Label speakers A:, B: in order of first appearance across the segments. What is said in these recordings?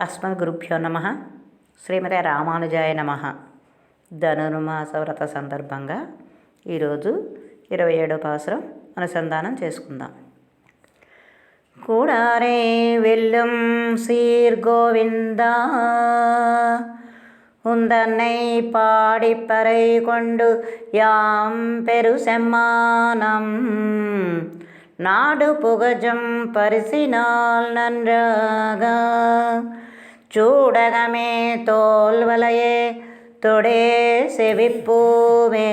A: అస్మద్ గురుభ్యో నమ. శ్రీమతి రామానుజాయ నమ. ధనుర్మాస వ్రత సందర్భంగా ఈరోజు ఇరవై ఏడవ అవసరం అనుసంధానం చేసుకుందాం. కూడారే వెల్లుం శ్రీ గోవిందా. ఉందన్నై పాడి పరై కొండు యాం పెరు సమానం నాడు పుగజం పరిసినాల్ నన్రాగా. ചൂടകമേ തോൽവലയെ തൊടേ செவிப்பூவே.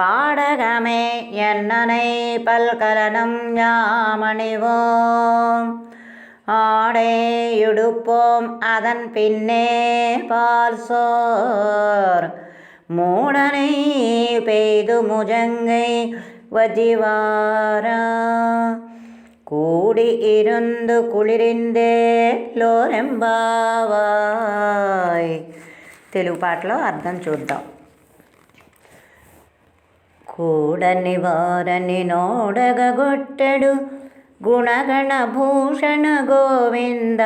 A: பாடகமே என்னனை பல்கலனம் யாமணிவோம் ஆடையுடுப்போம் அதன் பின்னே பார்சோர் மூடனை பெய்து முஜங்கை வஜிவாரா. కూడి ఇరుందు కుళిరిందే లోరెంబావాయ్ తెలుగు పాటలో అర్థం చూద్దాం కూడని వారని నోడగొట్టడు గుణగణ భూషణ గోవింద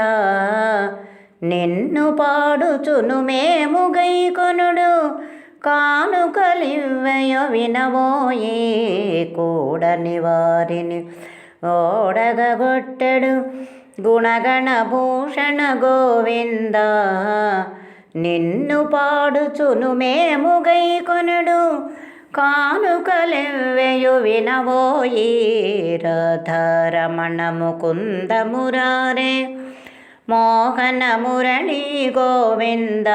A: నిన్ను పాడుచును మేము గైకొనుడు కానుకలివ్వయో వినబోయే కూడని వారిని ఓడగొట్టడు గుణగణ భూషణ గోవింద. నిన్ను పాడుచును మేము గైకొనుడు కానుకలెవ్వెయు వినబోయి రథరమణ ముకుంద మురారే మోహన మురళీ గోవింద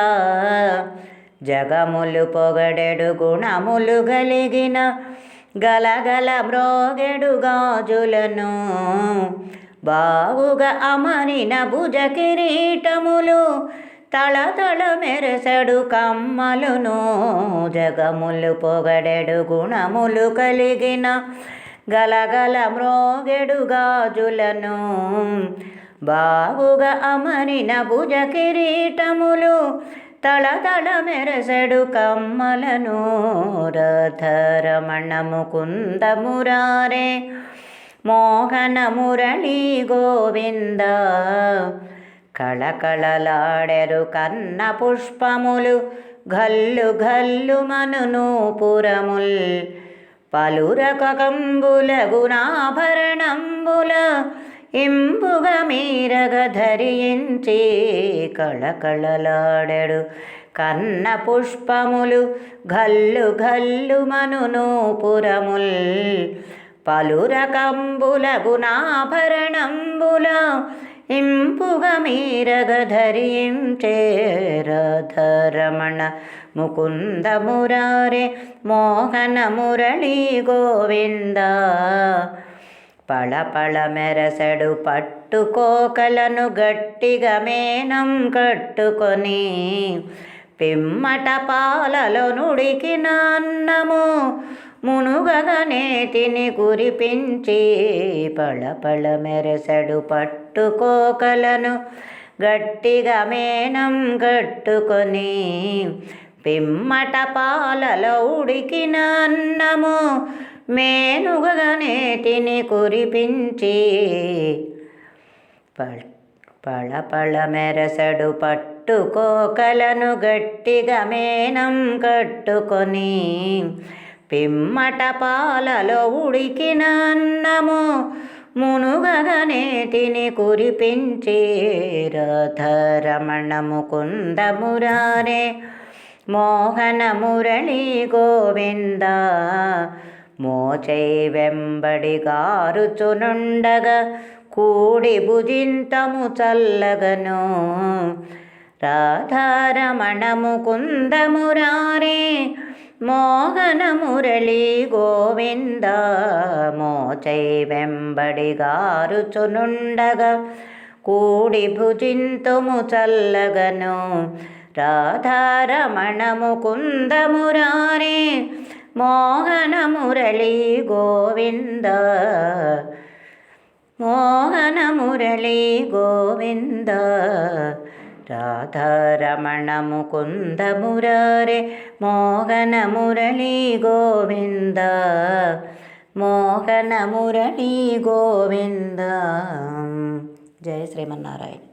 A: జగములు పొగడెడు గుణములు గలిగిన గలగల మ్రోగెడు గాజులను బావుగా అమరిన భుజ కిరీటములు తళతళ మెరసడు కమ్మలును జగములు పొగడెడు గుణములు కలిగిన గలగల మ్రోగెడు గాజులను బాగుగా అమరిన భుజ కిరీటములు తళతళ మెరసడు కమ్మలను రథరమణ ముకుంద మురారే మోహన మురళీ గోవింద కళకళలాడెరు కన్న పుష్పములు గల్లు గల్లు మనును పురముల్ పలురకంబుల గుణాభరణంబుల ఇంబుగ మీరగ ధరించి కళకళలాడెడు కన్న పుష్పములు గల్లు గల్లు మనును పురముల్ పలురకంబుల గుణాభరణంబుల ఇంపుగ మీరగ ధరించే రథరమణ ముకుంద మురారే మోహన మురళీ గోవింద పళపళ మెరసడు పట్టుకోకలను గట్టిగా మేనం కట్టుకొని పిమ్మట పాలలో నుడికిన అన్నము మునుగగనే తిని కురిపించి పళపళ మెరసడు పట్టుకోకలను గట్టిగా మేనం కట్టుకొని పిమ్మట పాలలో ఉడికిన అన్నము మేనుగనేటిని కురిపించి పళపళ మెరసడు పట్టుకోకలను గట్టిగా మేనం కట్టుకొని పిమ్మట పాలలో ఉడికిన అన్నము మునుగగనే తిని కురిపించి రథరమణ ముకుంద మురారే మోహన మురళీ గోవింద మోచై వెంబడి గారుచునుండగా కూడి భుజింతము చల్లగను. రాధారమణము కుందమురారే మోహన మురళీ గోవింద. మోచై వెంబడి గారుచునుండగా కూడి భుజింతుము చల్లగను. రాధారమణము కుందమురారే మోహన మురళీ గోవింద మోహన మురళీ గోవింద రాధారమణ ముకుంద మురారే మోహన మురళీ గోవింద మోహన మురళీ గోవింద జయ శ్రీమన్నారాయణ